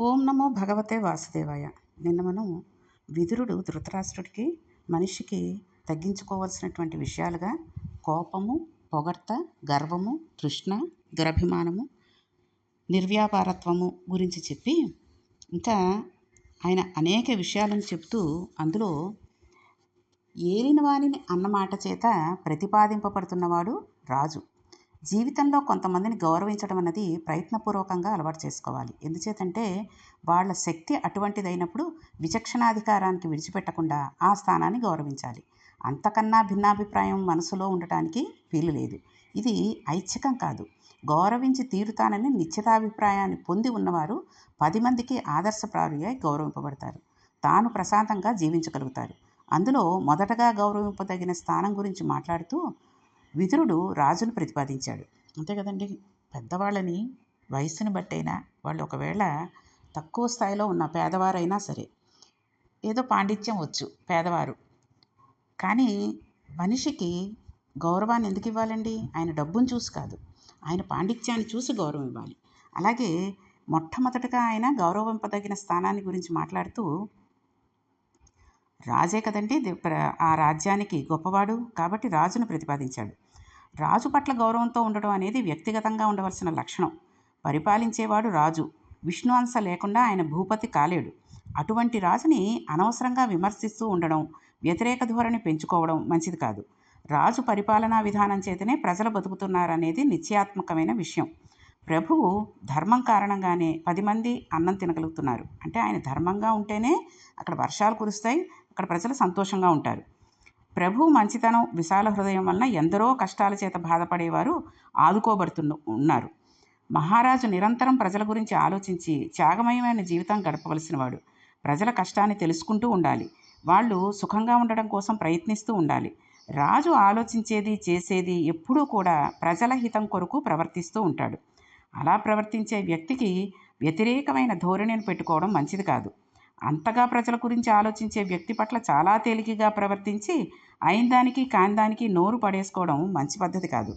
ఓం నమో భగవతే వాసుదేవాయ. నిన్న మనం విదురుడు ధృతరాష్ట్రుడికి మనిషికి తగ్గించుకోవాల్సినటువంటి విషయాలుగా కోపము పొగడ్త గర్వము తృష్ణ దురభిమానము నిర్వ్యాపారత్వము గురించి చెప్పి ఇంకా ఆయన అనేక విషయాలను చెప్తూ అందులో ఏలిన వాణిని అన్నమాట చేత ప్రతిపాదింపబడుతున్నవాడు రాజు. జీవితంలో కొంతమందిని గౌరవించడం అనేది ప్రయత్నపూర్వకంగా అలవాటు చేసుకోవాలి. ఎందుచేతంటే వాళ్ళ శక్తి అటువంటిదైనప్పుడు విచక్షణాధికారానికి విడిచిపెట్టకుండా ఆ స్థానాన్ని గౌరవించాలి. అంతకన్నా భిన్నాభిప్రాయం మనసులో ఉండటానికి వీలు లేదు. ఇది ఐచ్ఛికం కాదు. గౌరవించి తీరుతానని నిశ్చితాభిప్రాయాన్ని పొంది ఉన్నవారు పది మందికి ఆదర్శప్రారుగా గౌరవింపబడతారు. తాను ప్రశాంతంగా జీవించగలుగుతారు. అందులో మొదటగా గౌరవింపదగిన స్థానం గురించి మాట్లాడుతూ విదురుడు రాజును ప్రతిపాదించాడు. అంతే కదండి. పెద్దవాళ్ళని వయసుని బట్టైనా వాళ్ళు ఒకవేళ తక్కువ స్థాయిలో ఉన్న పేదవారైనా సరే ఏదో పాండిత్యం వచ్చు పేదవారు. కానీ మనిషికి గౌరవాన్ని ఎందుకు ఇవ్వాలండి? ఆయన డబ్బును చూసి కాదు. ఆయన పాండిత్యాన్ని చూసి గౌరవం ఇవ్వాలి. అలాగే మొట్టమొదటగా ఆయన గౌరవింపదగిన స్థానాన్ని గురించి మాట్లాడుతూ రాజే కదండి ఆ రాజ్యానికి గొప్పవాడు కాబట్టి రాజును ప్రతిపాదించాడు. రాజు పట్ల గౌరవంతో ఉండడం అనేది వ్యక్తిగతంగా ఉండవలసిన లక్షణం. పరిపాలించేవాడు రాజు. విష్ణు అంశ లేకుండా ఆయన భూపతి కాలేడు. అటువంటి రాజుని అనవసరంగా విమర్శిస్తూ ఉండడం వ్యతిరేక ధోరణి పెంచుకోవడం మంచిది కాదు. రాజు పరిపాలనా విధానం చేతనే ప్రజలు బతుకుతున్నారనేది నిశ్చయాత్మకమైన విషయం. ప్రభువు ధర్మం కారణంగానే పది మంది అన్నం తినగలుగుతున్నారు. అంటే ఆయన ధర్మంగా ఉంటేనే అక్కడ వర్షాలు కురుస్తాయి అక్కడ ప్రజలు సంతోషంగా ఉంటారు. ప్రభు మంచితనం విశాల హృదయం వలన ఎందరో కష్టాల చేత బాధపడేవారు ఆదుకోబడుతున్న ఉన్నారు. మహారాజు నిరంతరం ప్రజల గురించి ఆలోచించి త్యాగమయమైన జీవితం గడపవలసినవాడు ప్రజల కష్టాన్ని తెలుసుకుంటూ ఉండాలి. వాళ్ళు సుఖంగా ఉండడం కోసం ప్రయత్నిస్తూ ఉండాలి. రాజు ఆలోచించేది చేసేది ఎప్పుడూ కూడా ప్రజల హితం కొరకు ప్రవర్తిస్తూ ఉంటాడు. అలా ప్రవర్తించే వ్యక్తికి వ్యతిరేకమైన ధోరణిని పెట్టుకోవడం మంచిది కాదు. అంతగా ప్రజల గురించి ఆలోచించే వ్యక్తి పట్ల చాలా తేలికగా ప్రవర్తించి అయిందానికి కాందానికి నోరు పడేసుకోవడం మంచి పద్ధతి కాదు.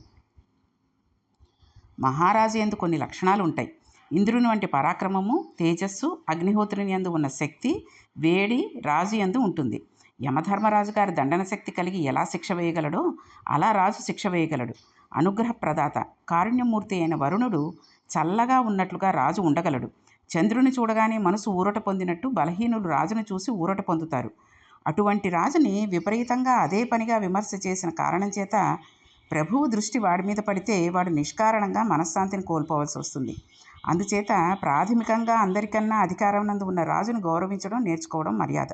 మహారాజు ఎందు కొన్ని లక్షణాలు ఉంటాయి ఇంద్రుని వంటి పరాక్రమము తేజస్సు అగ్నిహోత్రుని ఎందు ఉన్న శక్తి వేడి రాజు ఎందు ఉంటుంది. యమధర్మరాజు గారి దండన శక్తి కలిగి ఎలా శిక్ష వేయగలడో అలా రాజు శిక్ష వేయగలడు. అనుగ్రహ ప్రదాత కారుణ్యమూర్తి అయిన వరుణుడు చల్లగా ఉన్నట్లుగా రాజు ఉండగలడు. చంద్రుని చూడగానే మనసు ఊరట పొందినట్టు బలహీనులు రాజును చూసి ఊరట పొందుతారు. అటువంటి రాజుని విపరీతంగా అదే పనిగా విమర్శ చేసిన కారణం చేత ప్రభువు దృష్టి వాడి మీద పడితే వాడు నిష్కారణంగా మనశ్శాంతిని కోల్పోవలసి వస్తుంది. అందుచేత ప్రాథమికంగా అందరికన్నా అధికారం నందు ఉన్న రాజును గౌరవించడం నేర్చుకోవడం మర్యాద.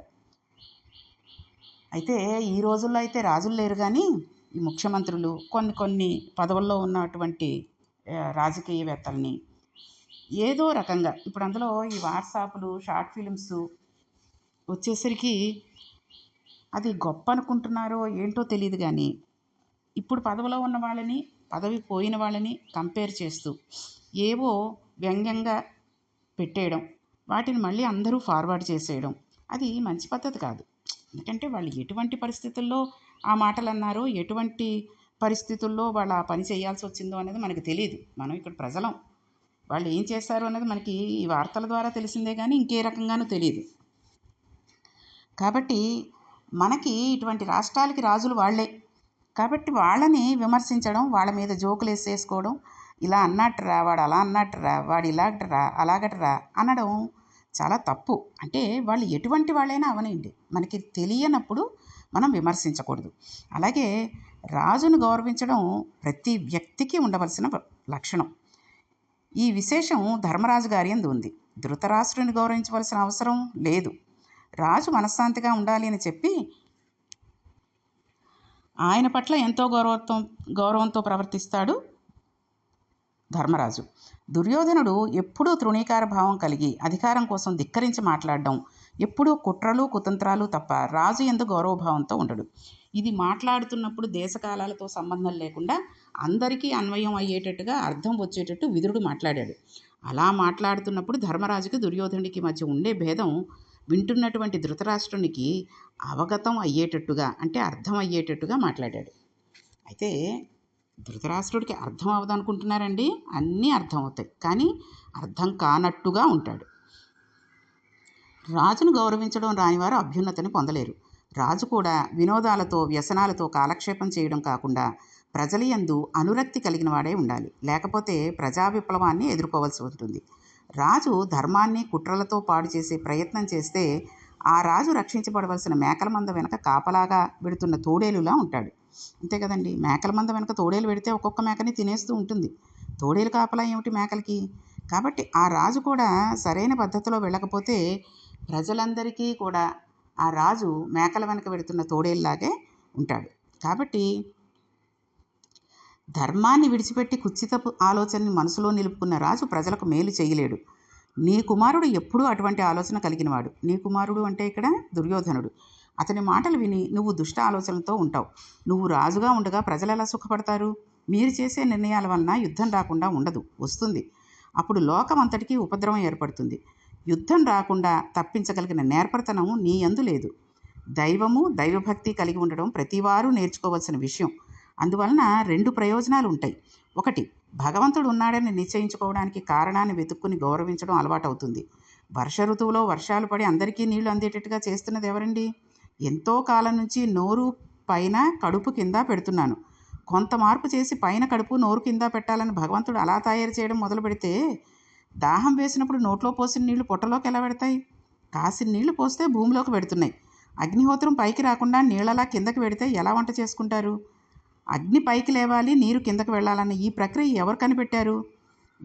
అయితే ఈ రోజుల్లో అయితే రాజులు లేరు కానీ ఈ ముఖ్యమంత్రులు కొన్ని కొన్ని పదవుల్లో ఉన్నటువంటి రాజకీయవేత్తల్ని ఏదో రకంగా. ఇప్పుడు అందులో ఈ వాట్సాప్లు షార్ట్ ఫిలిమ్స్ వచ్చేసరికి అది గొప్ప అనుకుంటున్నారో ఏంటో తెలియదు కానీ ఇప్పుడు పదవిలో ఉన్న వాళ్ళని పదవి పోయిన వాళ్ళని కంపేర్ చేస్తూ ఏవో వ్యంగ్యంగా పెట్టేయడం వాటిని మళ్ళీ అందరూ ఫార్వర్డ్ చేసేయడం అది మంచి పద్ధతి కాదు. ఎందుకంటే వాళ్ళు ఎటువంటి పరిస్థితుల్లో ఆ మాటలు అన్నారో ఎటువంటి పరిస్థితుల్లో వాళ్ళు ఆ పని చేయాల్సి వచ్చిందో అనేది మనకు తెలియదు మనం ఇక్కడ ప్రజలం. వాళ్ళు ఏం చేస్తారు అన్నది మనకి ఈ వార్తల ద్వారా తెలిసిందే కానీ ఇంకే రకంగానూ తెలియదు కాబట్టి మనకి ఇటువంటి రాష్ట్రాలకి రాజులు వాళ్ళే. కాబట్టి వాళ్ళని విమర్శించడం వాళ్ళ మీద జోకులు వేసేసుకోవడం ఇలా అన్నట్టురా వాడు అలా అన్నట్టురా వాడు ఇలాగటరా అలాగటరా అనడం చాలా తప్పు. అంటే వాళ్ళు ఎటువంటి వాళ్ళైనా అవనండి మనకి తెలియనప్పుడు మనం విమర్శించకూడదు. అలాగే రాజును గౌరవించడం ప్రతి వ్యక్తికి ఉండవలసిన లక్షణం. ఈ విశేషం ధర్మరాజు గారి ఎందు ఉంది. ధృతరాష్ట్రుని గౌరవించవలసిన అవసరం లేదు. రాజు మనశ్శాంతిగా ఉండాలి అని చెప్పి ఆయన పట్ల ఎంతో గౌరవంతో గౌరవంతో ప్రవర్తిస్తాడు ధర్మరాజు. దుర్యోధనుడు ఎప్పుడూ తృణీకార భావం కలిగి అధికారం కోసం ధిక్కరించి మాట్లాడడం ఎప్పుడూ కుట్రలు కుతంత్రాలు తప్ప రాజు ఎందు గౌరవభావంతో ఉండడు. ఇది మాట్లాడుతున్నప్పుడు దేశకాలాలతో సంబంధం లేకుండా అందరికీ అన్వయం అయ్యేటట్టుగా అర్థం వచ్చేటట్టు విదురుడు మాట్లాడాడు. అలా మాట్లాడుతున్నప్పుడు ధర్మరాజుకి దుర్యోధనుడికి మధ్య ఉండే భేదం వింటున్నటువంటి ధృతరాష్ట్రునికి అవగతం అయ్యేటట్టుగా అంటే అర్థం అయ్యేటట్టుగా మాట్లాడాడు. అయితే ధృతరాష్ట్రుడికి అర్థం అవ్వదనుకుంటున్నారండి అన్నీ అర్థం అవుతాయి కానీ అర్థం కానట్టుగా ఉంటాడు. రాజును గౌరవించడం రానివారు అభ్యున్నతిని పొందలేరు. రాజు కూడా వినోదాలతో వ్యసనాలతో కాలక్షేపం చేయడం కాకుండా ప్రజల యందు అనురక్తి కలిగిన వాడే ఉండాలి. లేకపోతే ప్రజా విప్లవాన్ని ఎదుర్కోవాల్సి ఉంటుంది. రాజు ధర్మాన్ని కుట్రలతో పాడు చేసే ప్రయత్నం చేస్తే ఆ రాజు రక్షించబడవలసిన మేకల మంద వెనక కాపలాగా పెడుతున్న తోడేలులా ఉంటాడు. అంతే కదండి. మేకల మంద వెనక తోడేలు పెడితే ఒక్కొక్క మేకని తినేస్తూ ఉంటుంది. తోడేలు కాపలా ఏమిటి మేకలకి? కాబట్టి ఆ రాజు కూడా సరైన పద్ధతిలో వెళ్ళకపోతే ప్రజలందరికీ కూడా ఆ రాజు మేకల వెనక పెడుతున్న తోడేలులాగే ఉంటాడు. కాబట్టి ధర్మాన్ని విడిచిపెట్టి కుత్సితపు ఆలోచనని మనసులో నిలుపుకున్న రాజు ప్రజలకు మేలు చేయలేడు. నీ కుమారుడు ఎప్పుడూ అటువంటి ఆలోచన కలిగినవాడు. నీ కుమారుడు అంటే ఇక్కడ దుర్యోధనుడు. అతని మాటలు విని నువ్వు దుష్ట ఆలోచనలతో ఉంటావు. నువ్వు రాజుగా ఉండగా ప్రజలు ఎలా సుఖపడతారు? మీరు చేసే నిర్ణయాల వలన యుద్ధం రాకుండా ఉండదు. వస్తుంది. అప్పుడు లోకం అంతటికీ ఉపద్రవం ఏర్పడుతుంది. యుద్ధం రాకుండా తప్పించగలిగిన నేర్పరతనం నీ యందు లేదు. దైవము దైవభక్తి కలిగి ఉండడం ప్రతివారు నేర్చుకోవాల్సిన విషయం. అందువలన రెండు ప్రయోజనాలు ఉంటాయి ఒకటి భగవంతుడు ఉన్నాడని నిశ్చయించుకోవడానికి కారణాన్ని వెతుక్కుని గౌరవించడం అలవాటవుతుంది. వర్ష ఋతువులో వర్షాలు పడి అందరికీ నీళ్ళు అందేటట్టుగా చేస్తున్నది ఎవరండి? ఎంతో కాలం నుంచి నోరు పైన కడుపు కింద పెడుతున్నాను. కొంత మార్పు చేసి పైన కడుపు నోరు కింద పెట్టాలని భగవంతుడు అలా తయారు చేయడం మొదలు పెడితే దాహం వేసినప్పుడు నోట్లో పోసిన నీళ్ళు పొట్టలోకి ఎలా పెడతాయి? కాసిన నీళ్ళు పోస్తే భూమిలోకి పెడుతున్నాయి. అగ్నిహోత్రం పైకి రాకుండా నీళ్ళలా కిందకి పెడితే ఎలా వంట చేసుకుంటారు? అగ్ని పైకి లేవాలి నీరు కిందకి వెళ్ళాలన్న ఈ ప్రక్రియ ఎవరు కనిపెట్టారు?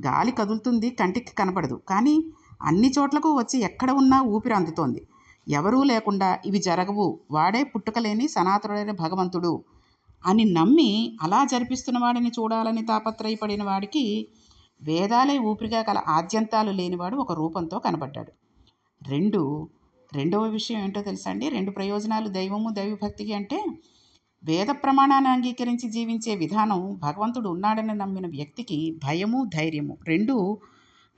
గాలి కదులుతుంది కంటికి కనపడదు. కానీ అన్ని చోట్లకు వచ్చి ఎక్కడ ఉన్నా ఊపిరి అందుతోంది. ఎవరూ లేకుండా ఇవి జరగవు. వాడే పుట్టుకలేని సనాతనుడైన భగవంతుడు అని నమ్మి అలా జరిపిస్తున్న వాడిని చూడాలని తాపత్రయపడిన వాడికి వేదాలే ఊపిరిగా గల ఆద్యంతాలు లేనివాడు ఒక రూపంతో కనబడ్డాడు. రెండు రెండవ విషయం ఏంటో తెలుసా అండి? రెండు ప్రయోజనాలు దైవము దైవభక్తికి అంటే వేద ప్రమాణాన్ని అంగీకరించి జీవించే విధానం భగవంతుడు ఉన్నాడని నమ్మిన వ్యక్తికి భయము ధైర్యము రెండు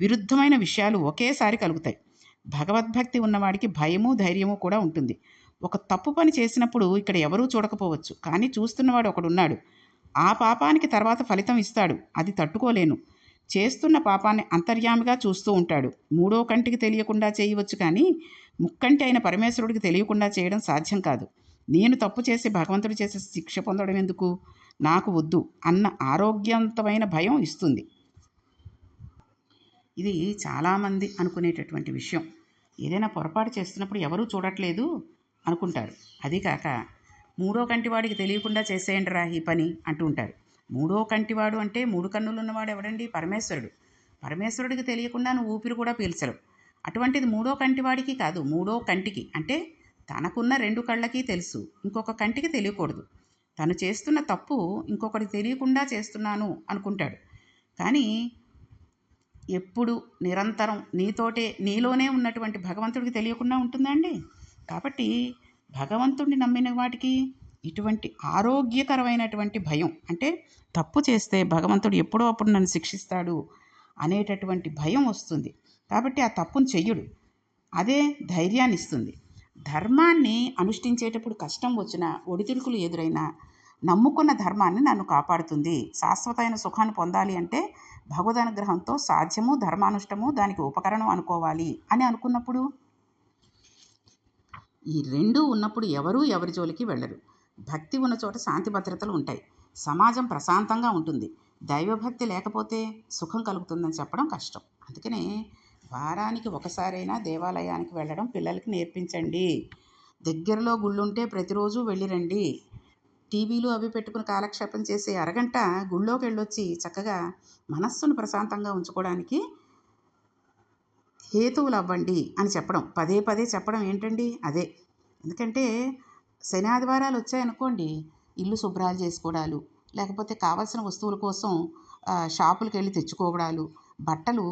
విరుద్ధమైన విషయాలు ఒకేసారి కలుగుతాయి. భగవద్భక్తి ఉన్నవాడికి భయము ధైర్యము కూడా ఉంటుంది. ఒక తప్పు పని చేసినప్పుడు ఇక్కడ ఎవరూ చూడకపోవచ్చు. కానీ చూస్తున్నవాడు ఒకడున్నాడు. ఆ పాపానికి తర్వాత ఫలితం ఇస్తాడు. అది తట్టుకోలేను. చేస్తున్న పాపాన్ని అంతర్యామిగా చూస్తూ ఉంటాడు. మూడో కంటికి తెలియకుండా చేయవచ్చు కానీ ముక్కంటి అయిన పరమేశ్వరుడికి తెలియకుండా చేయడం సాధ్యం కాదు. నేను తప్పు చేసి భగవంతుడు చేసే శిక్ష పొందడం ఎందుకు? నాకు వద్దు అన్న ఆరోగ్యవంతమైన భయం ఇస్తుంది. ఇది చాలామంది అనుకునేటటువంటి విషయం. ఏదైనా పొరపాటు చేస్తున్నప్పుడు ఎవరూ చూడట్లేదు అనుకుంటారు. అది కాక మూడో కంటివాడికి తెలియకుండా చేసేయండి రా ఈ పని అంటూ ఉంటారు. మూడో కంటివాడు అంటే మూడు కన్నులు ఉన్నవాడు ఎవడండి? పరమేశ్వరుడు. పరమేశ్వరుడికి తెలియకుండా నువ్వు ఊపిరి కూడా పీల్చరు అటువంటిది మూడో కంటివాడికి కాదు మూడో కంటికి. అంటే తనకున్న రెండు కళ్ళకి తెలుసు ఇంకొక కంటికి తెలియకూడదు. తను చేస్తున్న తప్పు ఇంకొకటి తెలియకుండా చేస్తున్నాను అనుకుంటాడు. కానీ ఎప్పుడు నిరంతరం నీతోటే నీలోనే ఉన్నటువంటి భగవంతుడికి తెలియకుండా ఉంటుందండి కాబట్టి భగవంతుడిని నమ్మిన వాటికి ఇటువంటి ఆరోగ్యకరమైనటువంటి భయం అంటే తప్పు చేస్తే భగవంతుడు ఎప్పుడో అప్పుడు నన్ను శిక్షిస్తాడు అనేటటువంటి భయం వస్తుంది. కాబట్టి ఆ తప్పును చెయ్యడు. అదే ధైర్యాన్ని ఇస్తుంది. ధర్మాన్ని అనుష్ఠించేటప్పుడు కష్టం వచ్చినా ఒడిదుడుకులు ఎదురైనా నమ్ముకున్న ధర్మాన్ని నన్ను కాపాడుతుంది. శాశ్వతమైన సుఖాన్ని పొందాలి అంటే భగవద్ అనుగ్రహంతో సాధ్యము ధర్మానుష్టము దానికి ఉపకరణం అనుకోవాలి అని అనుకున్నప్పుడు ఈ రెండు ఉన్నప్పుడు ఎవరూ ఎవరి జోలికి వెళ్ళరు. భక్తి ఉన్న చోట శాంతి భద్రతలు ఉంటాయి. సమాజం ప్రశాంతంగా ఉంటుంది. దైవభక్తి లేకపోతే సుఖం కలుగుతుందని చెప్పడం కష్టం. అందుకనే వారానికి ఒకసారైనా దేవాలయానికి వెళ్ళడం పిల్లలకి నేర్పించండి. దగ్గరలో గుళ్ళుంటే ప్రతిరోజు వెళ్ళిరండి టీవీలు అవి పెట్టుకుని కాలక్షేపం చేసే అరగంట గుళ్ళోకి వెళ్ళొచ్చి చక్కగా మనస్సును ప్రశాంతంగా ఉంచుకోవడానికి హేతువులు అవ్వండి అని చెప్పడం. పదే పదే చెప్పడం ఏంటండి? అదే. ఎందుకంటే శని ఆదివారాలు వచ్చాయనుకోండి ఇల్లు శుభ్రాలు చేసుకోవడాలు లేకపోతే కావాల్సిన వస్తువుల కోసం షాపులకు వెళ్ళి తెచ్చుకోవడాలు బట్టలు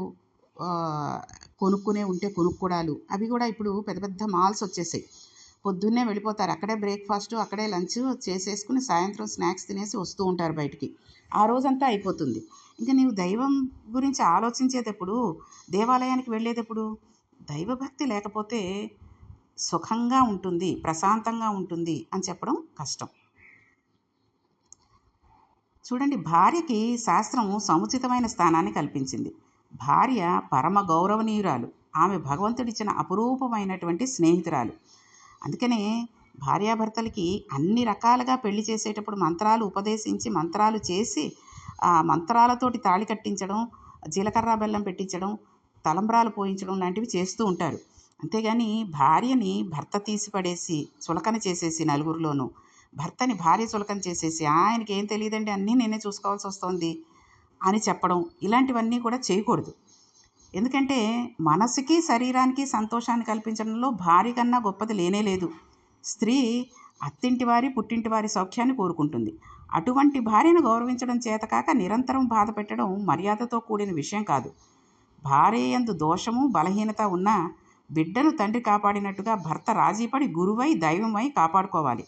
కొనుక్కునే ఉంటే కొనుక్కోవడాలు అవి కూడా ఇప్పుడు పెద్ద పెద్ద మాల్స్ వచ్చేసాయి. పొద్దున్నే వెళ్ళిపోతారు. అక్కడే బ్రేక్ఫాస్ట్ అక్కడే లంచ్ చేసేసుకుని సాయంత్రం స్నాక్స్ తినేసి వస్తూ ఉంటారు బయటికి. ఆ రోజంతా అయిపోతుంది. ఇంకా నీవు దైవం గురించి ఆలోచించేటప్పుడు దేవాలయానికి వెళ్ళేటప్పుడు దైవభక్తి లేకపోతే సుఖంగా ఉంటుంది ప్రశాంతంగా ఉంటుంది అని చెప్పడం కష్టం. చూడండి భార్యకి శాస్త్రం సముచితమైన స్థానాన్ని కల్పించింది. భార్య పరమ గౌరవనీయురాలు. ఆమె భగవంతుడిచ్చిన అపురూపమైనటువంటి స్నేహితురాలు. అందుకనే భార్యాభర్తలకి అన్ని రకాలుగా పెళ్ళి చేసేటప్పుడు మంత్రాలు ఉపదేశించి మంత్రాలు చేసి ఆ మంత్రాలతోటి తాళి కట్టించడం జీలకర్ర బెల్లం పెట్టించడం తలంబ్రాలు పోయించడం లాంటివి చేస్తూ ఉంటారు. అంతేగాని భార్యని భర్త తీసిపడేసి చులకన చేసేసి నలుగురిలోనూ భర్తని భార్య చులకన చేసేసి ఆయనకి ఏం తెలియదండి అన్నీ నేనే చూసుకోవాల్సి వస్తుంది అని చెప్పడం ఇలాంటివన్నీ కూడా చేయకూడదు. ఎందుకంటే మనసుకి శరీరానికి సంతోషాన్ని కల్పించడంలో భార్య కన్నా గొప్పది లేనే లేదు. స్త్రీ అత్తింటి వారి పుట్టింటి వారి సౌఖ్యాన్ని కోరుకుంటుంది. అటువంటి భార్యను గౌరవించడం చేతకాక నిరంతరం బాధ పెట్టడం మర్యాదతో కూడిన విషయం కాదు. భార్య ఎందు దోషము బలహీనత ఉన్నా బిడ్డను తండ్రి కాపాడినట్టుగా భర్త రాజీపడి గురువై దైవమై కాపాడుకోవాలి.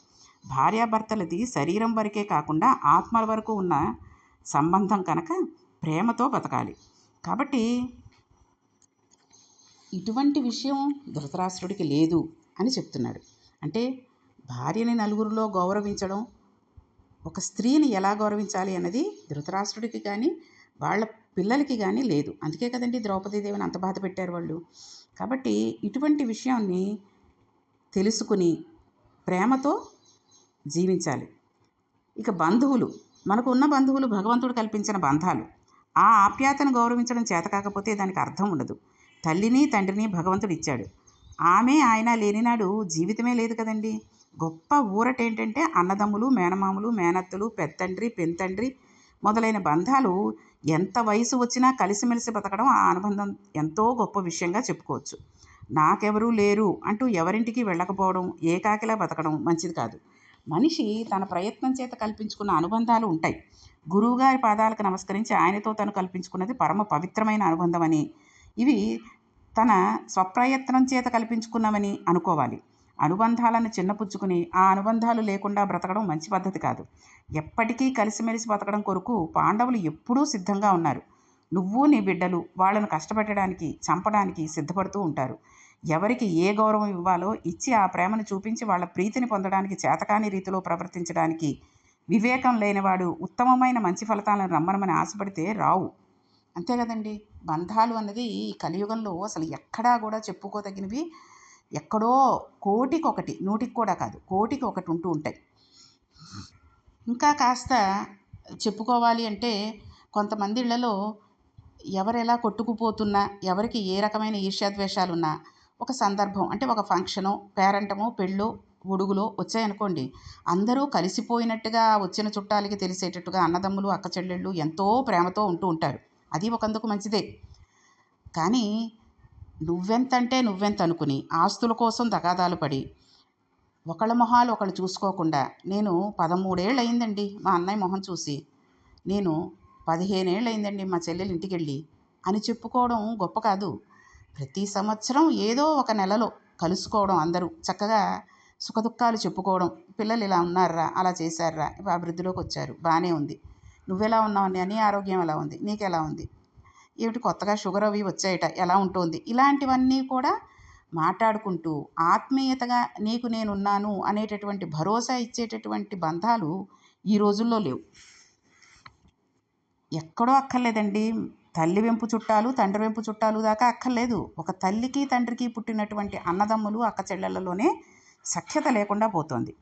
భార్యాభర్తలది శరీరం వరకే కాకుండా ఆత్మల వరకు ఉన్న సంబంధం కనుక ప్రేమతో బతకాలి. కాబట్టి ఇటువంటి విషయం ధృతరాష్ట్రుడికి లేదు అని చెప్తున్నాడు. అంటే భార్యని నలుగురిలో గౌరవించడం ఒక స్త్రీని ఎలా గౌరవించాలి అన్నది ధృతరాష్ట్రుడికి కానీ వాళ్ళ పిల్లలకి కానీ లేదు. అందుకే కదండి ద్రౌపదీదేవిని అంత బాధ పెట్టారు వాళ్ళు. కాబట్టి ఇటువంటి విషయాన్ని తెలుసుకుని ప్రేమతో జీవించాలి. ఇక బంధువులు మనకు ఉన్న బంధువులు భగవంతుడు కల్పించిన బంధాలు ఆ ఆప్యాయతను గౌరవించడం చేత కాకపోతే దానికి అర్థం ఉండదు. తల్లిని తండ్రిని భగవంతుడు ఇచ్చాడు. ఆమె ఆయన లేనినాడు జీవితమే లేదు కదండి. గొప్ప ఊరట ఏంటంటే అన్నదమ్ములు మేనమామలు మేనత్తలు పెత్తండ్రి పెంతండ్రి మొదలైన బంధాలు ఎంత వయసు వచ్చినా కలిసిమెలిసి బతకడం ఆ అనుబంధం ఎంతో గొప్ప విషయంగా చెప్పుకోవచ్చు. నాకెవరూ లేరు అంటూ ఎవరింటికి వెళ్ళకపోవడం ఏకాకిలా బతకడం మంచిది కాదు. మనిషి తన ప్రయత్నం చేత కల్పించుకున్న అనుబంధాలు ఉంటాయి. గురువుగారి పాదాలకు నమస్కరించి ఆయనతో తను కల్పించుకున్నది పరమ పవిత్రమైన అనుబంధమని ఇవి తన స్వప్రయత్నం చేత కల్పించుకున్నామని అనుకోవాలి. అనుబంధాలను చిన్నపుచ్చుకుని ఆ అనుబంధాలు లేకుండా బ్రతకడం మంచి పద్ధతి కాదు. ఎప్పటికీ కలిసిమెలిసి బతకడం కొరకు పాండవులు ఎప్పుడూ సిద్ధంగా ఉన్నారు. నువ్వు నీ బిడ్డలు వాళ్ళను కష్టపెట్టడానికి చంపడానికి సిద్ధపడుతూ ఉంటారు. ఎవరికి ఏ గౌరవం ఇవ్వాలో ఇచ్చి ఆ ప్రేమను చూపించి వాళ్ళ ప్రీతిని పొందడానికి చేతకాని రీతిలో ప్రవర్తించడానికి వివేకం లేనివాడు ఉత్తమమైన మంచి ఫలితాలను రమ్మనమని ఆశపడితే రావు. అంతే కదండి! బంధాలు అన్నది ఈ కలియుగంలో అసలు ఎక్కడా కూడా చెప్పుకోదగినవి ఎక్కడో కోటికి ఒకటి నూటికి కూడా కాదు కోటికి ఒకటి ఉంటూ ఉంటాయి. ఇంకా కాస్త చెప్పుకోవాలి అంటే కొంతమంది ఇళ్ళలో ఎవరెలా కొట్టుకుపోతున్నా ఎవరికి ఏ రకమైన ఈర్ష్యాద్వేషాలున్నా ఒక సందర్భం అంటే ఒక ఫంక్షను పేరంటమో పెళ్ళో ఉడుగులో వచ్చాయనుకోండి అందరూ కలిసిపోయినట్టుగా వచ్చిన చుట్టాలకి తెలిసేటట్టుగా అన్నదమ్ములు అక్క చెల్లెళ్ళు ఎంతో ప్రేమతో ఉంటూ ఉంటారు. అది ఒకందుకు మంచిదే. కానీ నువ్వెంతంటే నువ్వెంత అనుకుని ఆస్తుల కోసం తగాదాలు పడి ఒకళ్ళ మొహాలు ఒకళ్ళు చూసుకోకుండా నేను పదమూడేళ్ళు అయిందండి మా అన్నయ్య మొహం చూసి. నేను పదిహేనేళ్ళు అయిందండి మా చెల్లెలు ఇంటికి వెళ్ళి అని చెప్పుకోవడం గొప్ప కాదు. ప్రతి సంవత్సరం ఏదో ఒక నెలలో కలుసుకోవడం అందరూ చక్కగా సుఖదుఖాలు చెప్పుకోవడం. పిల్లలు ఇలా ఉన్నారా? అలా చేశారా? అభివృద్ధిలోకి వచ్చారు. బాగానే ఉంది. నువ్వెలా ఉన్నావు నీ ఆరోగ్యం ఎలా ఉంది? నీకెలా ఉంది? ఏమిటి కొత్తగా షుగర్ అవి వచ్చాయట ఎలా ఉంటుంది? ఇలాంటివన్నీ కూడా మాట్లాడుకుంటూ ఆత్మీయతగా నీకు నేనున్నాను అనేటటువంటి భరోసా ఇచ్చేటటువంటి బంధాలు ఈ రోజుల్లో లేవు. ఎక్కడో అక్కర్లేదండి. తల్లి వెంపు చుట్టాలు తండ్రి వెంపు చుట్టాలు దాకా అక్కర్లేదు. ఒక తల్లికి తండ్రికి పుట్టినటువంటి అన్నదమ్ములు అక్క చెల్లెళ్ళలోనే సఖ్యత లేకుండా పోతుంది.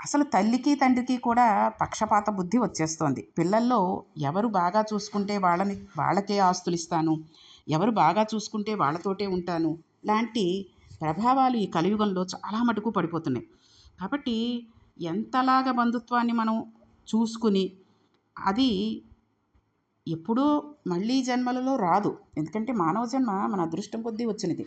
అసలు తల్లికి తండ్రికి కూడా పక్షపాత బుద్ధి వచ్చేస్తోంది. పిల్లల్లో ఎవరు బాగా చూసుకుంటే వాళ్ళని వాళ్ళకే ఆస్తులు ఇస్తాను ఎవరు బాగా చూసుకుంటే వాళ్ళతోటే ఉంటాను? లాంటి ప్రభావాలు ఈ కలియుగంలో చాలా మటుకు పడిపోతున్నాయి. కాబట్టి ఎంతలాగా బంధుత్వాన్ని మనం చూసుకుని అది ఎప్పుడూ మళ్ళీ జన్మలలో రాదు. ఎందుకంటే మానవ జన్మ మన అదృష్టం కొద్దీ వచ్చినది.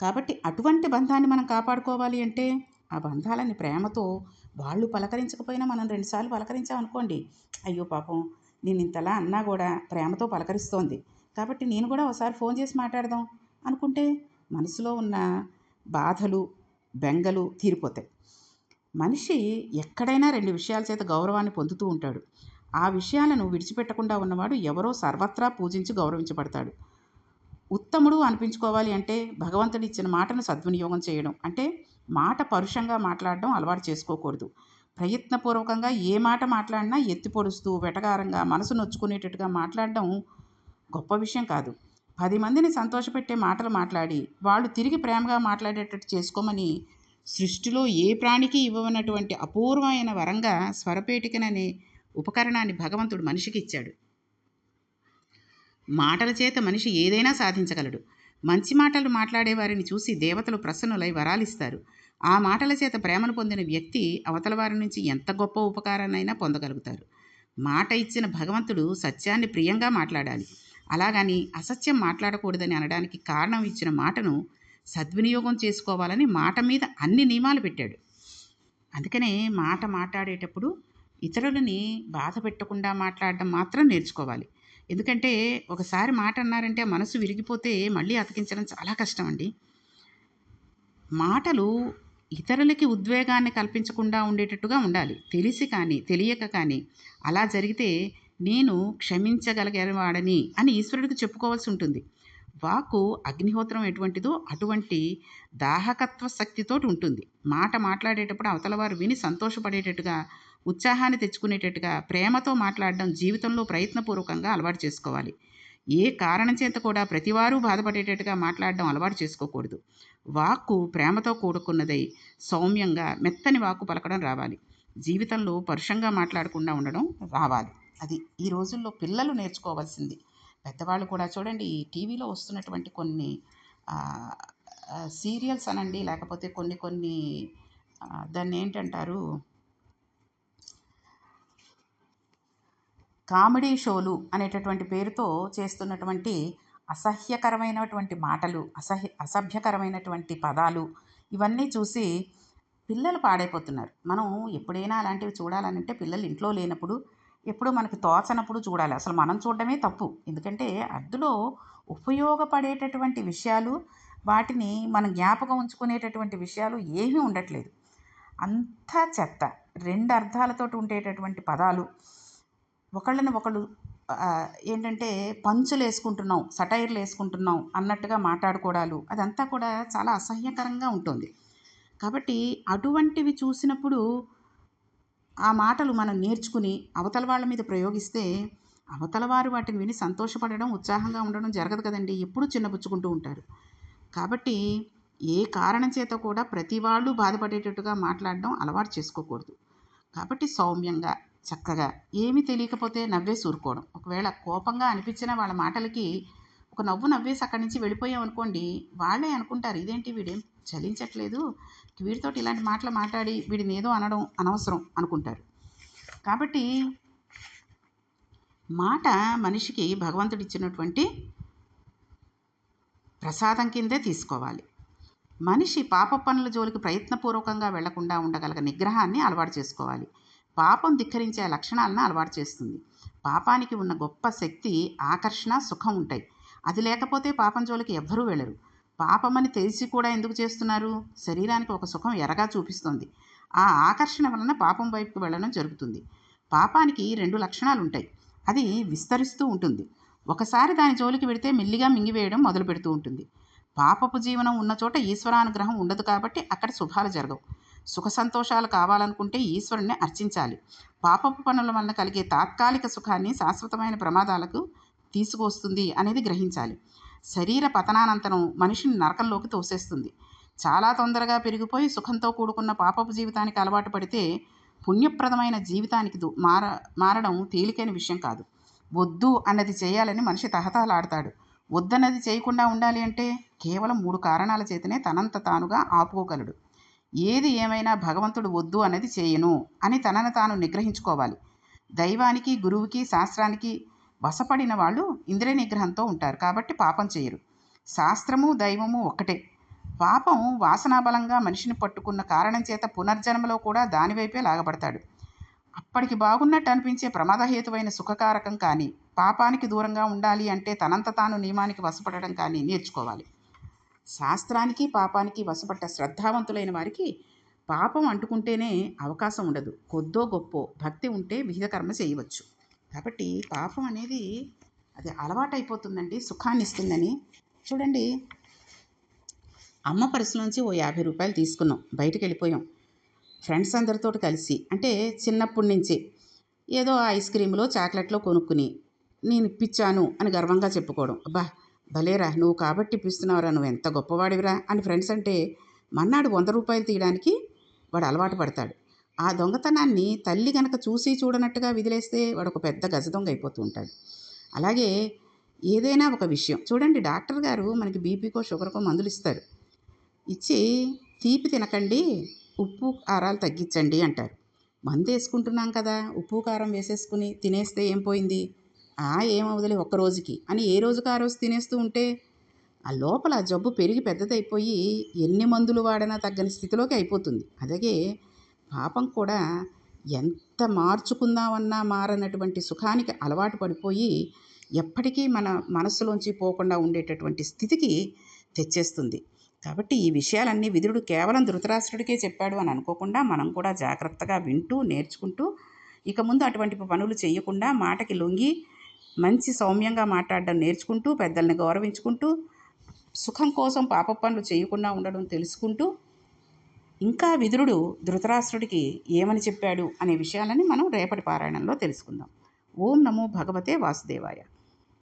కాబట్టి అటువంటి బంధాన్ని మనం కాపాడుకోవాలి అంటే ఆ బంధాలని ప్రేమతో వాళ్ళు పలకరించకపోయినా మనం రెండుసార్లు పలకరించామనుకోండి అయ్యో పాపం నేను ఇంతలా అన్నా కూడా ప్రేమతో పలకరిస్తోంది. కాబట్టి నేను కూడా ఒకసారి ఫోన్ చేసి మాట్లాడదాం అనుకుంటే మనసులో ఉన్న బాధలు బెంగలు తీరిపోతాయి. మనిషి ఎక్కడైనా రెండు విషయాల చేత గౌరవాన్ని పొందుతూ ఉంటాడు. ఆ విషయాలను విడిచిపెట్టకుండా ఉన్నవాడు ఎవరో సర్వత్రా పూజించి గౌరవించబడతాడు. ఉత్తముడు అనిపించుకోవాలి అంటే భగవంతుడు ఇచ్చిన మాటను సద్వినియోగం చేయడం. అంటే మాట పరుషంగా మాట్లాడడం అలవాటు చేసుకోకూడదు. ప్రయత్నపూర్వకంగా ఏ మాట మాట్లాడినా ఎత్తి పొడుస్తూ వెటకారంగా మనసు నొచ్చుకునేటట్టుగా మాట్లాడడం గొప్ప విషయం కాదు. పది మందిని సంతోషపెట్టే మాటలు మాట్లాడి వాళ్ళు తిరిగి ప్రేమగా మాట్లాడేటట్టు చేసుకోమని సృష్టిలో ఏ ప్రాణికి ఇవ్వనటువంటి అపూర్వమైన వరంగా స్వరపేటికననే ఉపకరణాన్ని భగవంతుడు మనిషికి ఇచ్చాడు. మాటల చేత మనిషి ఏదైనా సాధించగలడు. మంచి మాటలు మాట్లాడే వారిని చూసి దేవతలు ప్రసన్నులై వరాలిస్తారు. ఆ మాటల చేత ప్రేమను పొందిన వ్యక్తి అవతల వారి నుంచి ఎంత గొప్ప ఉపకారాన్నైనా పొందగలుగుతారు. మాట ఇచ్చిన భగవంతుడు సత్యాన్ని ప్రియంగా మాట్లాడాలి. అలాగని అసత్యం మాట్లాడకూడదని అనడానికి కారణం ఇచ్చిన మాటను సద్వినియోగం చేసుకోవాలని మాట మీద అన్ని నియమాలు పెట్టాడు. అందుకనే మాట మాట్లాడేటప్పుడు ఇతరులని బాధ పెట్టకుండా మాట్లాడడం మాత్రం నేర్చుకోవాలి. ఎందుకంటే ఒకసారి మాట అన్నారంటే మనసు విరిగిపోతే మళ్ళీ అతికించడం చాలా కష్టం అండి మాటలు ఇతరులకి ఉద్వేగాన్ని కల్పించకుండా ఉండేటట్టుగా ఉండాలి. తెలిసి కానీ తెలియక కానీ అలా జరిగితే నేను క్షమించగలిగేవాడని అని ఈశ్వరుడికి చెప్పుకోవాల్సి ఉంటుంది. వాకు అగ్నిహోత్రం ఎటువంటిదో అటువంటి దాహకత్వ శక్తితోటి ఉంటుంది. మాట మాట్లాడేటప్పుడు అవతల వారు విని సంతోషపడేటట్టుగా ఉత్సాహాన్ని తెచ్చుకునేటట్టుగా ప్రేమతో మాట్లాడడం జీవితంలో ప్రయత్నపూర్వకంగా అలవాటు చేసుకోవాలి. ఏ కారణం చేత కూడా ప్రతివారు బాధపడేటట్టుగా మాట్లాడడం అలవాటు చేసుకోకూడదు. వాక్కు ప్రేమతో కూడుకున్నదై సౌమ్యంగా మెత్తని వాక్కు పలకడం రావాలి. జీవితంలో పరుషంగా మాట్లాడకుండా ఉండడం రావాలి. అది ఈ రోజుల్లో పిల్లలు నేర్చుకోవాల్సింది. పెద్దవాళ్ళు కూడా చూడండి ఈ టీవీలో వస్తున్నటువంటి కొన్ని సీరియల్స్ అనండి లేకపోతే కొన్ని కొన్ని దాన్ని ఏంటంటారు? కామెడీ షోలు అనేటటువంటి పేరుతో చేస్తున్నటువంటి అసహ్యకరమైనటువంటి మాటలు అసహ్య అసభ్యకరమైనటువంటి పదాలు ఇవన్నీ చూసి పిల్లలు పాడైపోతున్నారు. మనం ఎప్పుడైనా అలాంటివి చూడాలనంటే పిల్లలు ఇంట్లో లేనప్పుడు ఎప్పుడు మనకి తోచనప్పుడు చూడాలి. అసలు మనం చూడడమే తప్పు. ఎందుకంటే అందులో ఉపయోగపడేటటువంటి విషయాలు వాటిని మనం జ్ఞాపకం ఉంచుకునేటటువంటి విషయాలు ఏమీ ఉండట్లేదు. అంతా చెత్త రెండు అర్థాలతోటి ఉండేటటువంటి పదాలు ఒకళ్ళని ఒకళ్ళు ఏంటంటే పంచులు వేసుకుంటున్నాం సటైర్లు వేసుకుంటున్నాం అన్నట్టుగా మాట్లాడుకోవడాలు అదంతా కూడా చాలా అసహ్యకరంగా ఉంటుంది. కాబట్టి అటువంటివి చూసినప్పుడు ఆ మాటలు మనం నేర్చుకుని అవతల వాళ్ళ మీద ప్రయోగిస్తే అవతల వారు వాటిని విని సంతోషపడడం ఉత్సాహంగా ఉండడం జరగదు కదండి. ఎప్పుడూ చిన్నబుచ్చుకుంటూ ఉంటారు. కాబట్టి ఏ కారణం చేత కూడా ప్రతి వాళ్ళు బాధపడేటట్టుగా మాట్లాడడం అలవాటు చేసుకోకూడదు. కాబట్టి సౌమ్యంగా చక్కగా. ఏమీ తెలియకపోతే నవ్వేసి ఊరుకోవడం ఒకవేళ కోపంగా అనిపించిన వాళ్ళ మాటలకి ఒక నవ్వు నవ్వేసి అక్కడి నుంచి వెళ్ళిపోయాం అనుకోండి వాళ్ళే అనుకుంటారు ఇదేంటి వీడేం చలించట్లేదు? వీడితోటి ఇలాంటి మాటలు మాట్లాడి వీడిని ఏదో అనడం అనవసరం అనుకుంటారు. కాబట్టి మాట మనిషికి భగవంతుడు ఇచ్చినటువంటి ప్రసాదం కిందే తీసుకోవాలి. మనిషి పాప పనుల జోలికి ప్రయత్నపూర్వకంగా వెళ్ళకుండా ఉండగలగ నిగ్రహాన్ని అలవాటు చేసుకోవాలి. పాపం ధిక్కరించే లక్షణాలను అలవాటు చేస్తుంది. పాపానికి ఉన్న గొప్ప శక్తి ఆకర్షణ సుఖం ఉంటాయి. అది లేకపోతే పాపం జోలికి ఎవ్వరూ వెళ్ళరు. పాపమని తెలిసి కూడా ఎందుకు చేస్తున్నారు? శరీరానికి ఒక సుఖం ఎరగా చూపిస్తుంది. ఆ ఆకర్షణ వలన పాపం వైపుకు వెళ్ళడం జరుగుతుంది. పాపానికి రెండు లక్షణాలు ఉంటాయి. అది విస్తరిస్తూ ఉంటుంది. ఒకసారి దాని జోలికి వెడితే మెల్లిగా మింగివేయడం మొదలు పెడుతూ ఉంటుంది. పాపపు జీవనం ఉన్న చోట ఈశ్వరానుగ్రహం ఉండదు కాబట్టి అక్కడ శుభాలు జరగవు. సుఖ సంతోషాలు కావాలనుకుంటే ఈశ్వరుణ్ణి అర్చించాలి. పాపపు పనుల వలన కలిగే తాత్కాలిక సుఖాన్ని శాశ్వతమైన ప్రమాదాలకు తీసుకువస్తుంది అనేది గ్రహించాలి. శరీర పతనానంతరం మనిషిని నరకంలోకి తోసేస్తుంది. చాలా తొందరగా పెరిగిపోయి సుఖంతో కూడుకున్న పాపపు జీవితానికి అలవాటు పడితే పుణ్యప్రదమైన జీవితానికి మార మారడం తేలికైన విషయం కాదు. వద్దు అన్నది చేయాలని మనిషి తహతహలాడతాడు. వద్దన్నది చేయకుండా ఉండాలి అంటే కేవలం మూడు కారణాల చేతనే తనంత తానుగా ఆపుకోగలడు. ఏది ఏమైనా భగవంతుడు వద్దు అన్నది చేయను అని తనను తాను నిగ్రహించుకోవాలి. దైవానికి గురువుకి శాస్త్రానికి వశపడిన వాళ్ళు ఇంద్రియ నిగ్రహంతో ఉంటారు కాబట్టి పాపం చేయరు. శాస్త్రము దైవము ఒక్కటే. పాపం వాసనాబలంగా మనిషిని పట్టుకున్న కారణం చేత పునర్జన్మలో కూడా దానివైపే లాగబడతాడు. అప్పటికి బాగున్నట్టు అనిపించే ప్రమాదహేతువైన సుఖకారకం కానీ పాపానికి దూరంగా ఉండాలి అంటే తనంత తాను నియమానికి వశపడడం కానీ నేర్చుకోవాలి. శాస్త్రానికి పాపానికి వశపడ్డ శ్రద్ధావంతులైన వారికి పాపం అంటుకుంటేనే అవకాశం ఉండదు. కొద్దో గొప్పో భక్తి ఉంటే విహిత కర్మ చేయవచ్చు. కాబట్టి పాపం అనేది అది అలవాటైపోతుందండి సుఖాన్ని ఇస్తుందని చూడండి అమ్మ పర్సులోంచి ఓ యాభై రూపాయలు తీసుకున్నాం బయటకు వెళ్ళిపోయాం ఫ్రెండ్స్ అందరితో కలిసి అంటే చిన్నప్పటి నుంచి ఏదో ఐస్ క్రీమ్లో చాక్లెట్లో కొనుక్కుని నేను ఇప్పించాను అని గర్వంగా చెప్పుకోవడం. అబ్బా భలేరా నువ్వు కాబట్టి ఇప్పిస్తున్నావురా నువ్వు ఎంత గొప్పవాడివిరా అని ఫ్రెండ్స్ అంటే మన్నాడు వంద రూపాయలు తీయడానికి వాడు అలవాటు పడతాడు. ఆ దొంగతనాన్ని తల్లి గనక చూసి చూడనట్టుగా విదిలేస్తే వాడు ఒక పెద్ద గజ దొంగ అయిపోతూ ఉంటాడు. అలాగే ఏదైనా ఒక విషయం. చూడండి డాక్టర్ గారు మనకి బీపీకో షుగర్కో మందులు ఇస్తారు. ఇచ్చి తీపి తినకండి ఉప్పు కారాలు తగ్గించండి అంటారు. మందు వేసుకుంటున్నాం కదా ఉప్పు కారం వేసేసుకుని తినేస్తే ఏం పోయింది? ఏమవుదలే ఒక్క రోజుకి అని ఏ రోజుకి ఆ రోజు తినేస్తూ ఉంటే ఆ లోపల జబ్బు పెరిగి పెద్దదైపోయి ఎన్ని మందులు వాడినా తగ్గని స్థితిలోకి అయిపోతుంది. అలాగే పాపం కూడా ఎంత మార్చుకుందామన్నా మారనటువంటి సుఖానికి అలవాటు పడిపోయి ఎప్పటికీ మన మనస్సులోంచి పోకుండా ఉండేటటువంటి స్థితికి తెచ్చేస్తుంది. కాబట్టి ఈ విషయాలన్నీ విదురుడు కేవలం ధృతరాష్ట్రుడికే చెప్పాడు అని అనుకోకుండా మనం కూడా జాగ్రత్తగా వింటూ నేర్చుకుంటూ ఇక ముందు అటువంటి పనులు చేయకుండా మాటకి లొంగి మంచి సౌమ్యంగా మాట్లాడడం నేర్చుకుంటూ పెద్దల్ని గౌరవించుకుంటూ సుఖం కోసం పాప పనులు చేయకుండా ఉండడం తెలుసుకుంటూ ఇంకా విదురుడు ధృతరాష్ట్రుడికి ఏమని చెప్పాడు అనే విషయాలని మనం రేపటి పారాయణంలో తెలుసుకుందాం. ఓం నమో భగవతే వాసుదేవాయ.